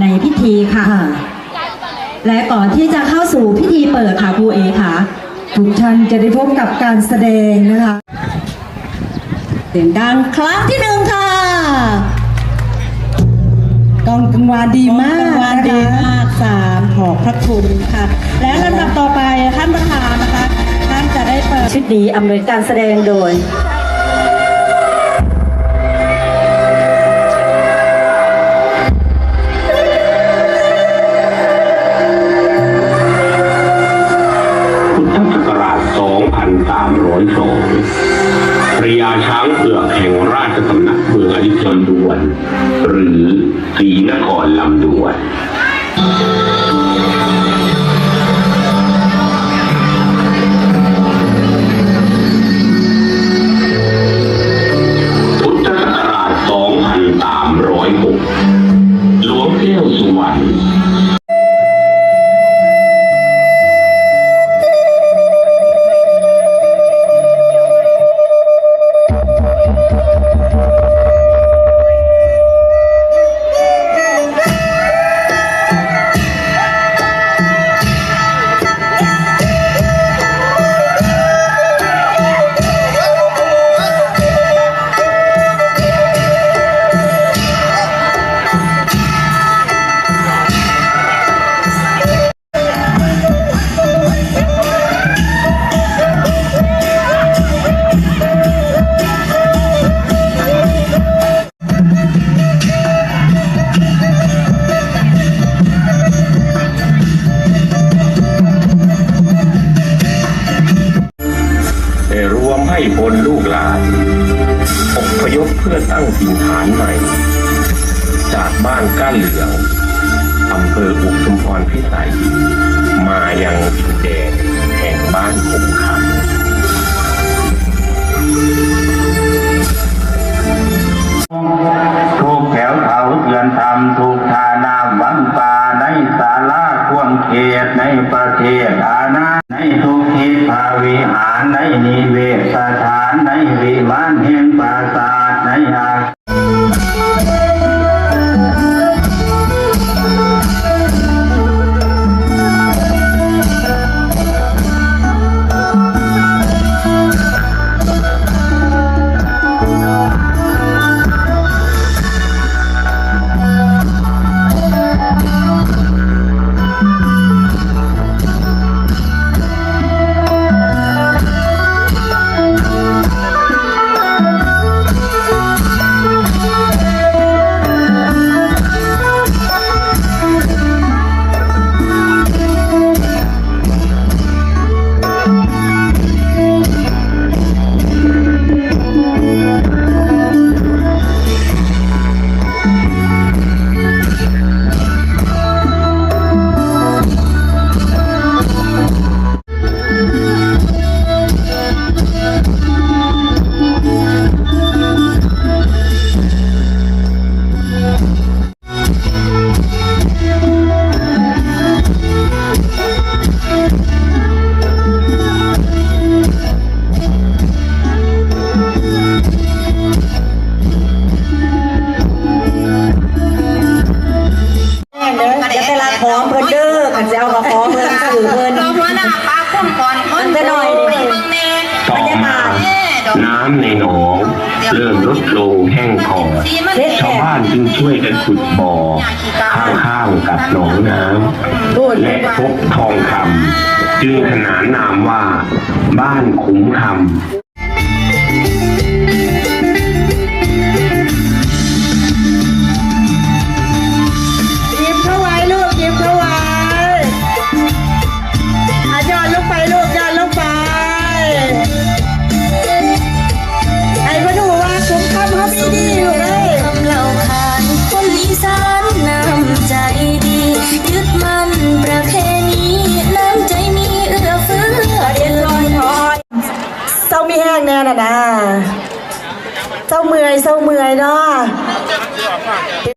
ในพิธีค่ะค่ะ และก่อนที่จะเข้าสู่พิธีเปิดค่ะครูเอค่ะ ทุกท่านจะได้พบกับการแสดงนะคะเสียงดังครั้งที่หนึ่งค่ะกองกังวานดีมากวานนะคะดีมากสามขอบพระคุณค่ะ และลำดับต่อไปท่านประธานนะคะท่านจะได้เปิดชุดนี้อำนวยการแสดงโดย 2302พระยาช้างเผือกแห่งราชสำนักเมืองอยุธยาดวน หรือศรีนครลำดวน ให้พลลูกหลานอพยพเพื่อตั้งถิ่นฐานใหม่ จากบ้านก้านเหลืองอำเภออุทุมพรพิสัย มายังดินแดนแห่งบ้านขุมคำทุกแถวเขาเยือนทำทุกทานาวังป่าในศาลาควงเขตในประเทศอาณา ใำในหนอง เริ่มลดลงแห้งขอดสีมันชาวบ้านจึงช่วยกันขุดบ่อ ข้างๆกับหนองน้ำและพบทองคำจึงขนานนามว่า บ้านคุ้มคำ มีแห้งแน่น่ะนะเศร้าเมื่อยเศร้าเมื่อยเนาะ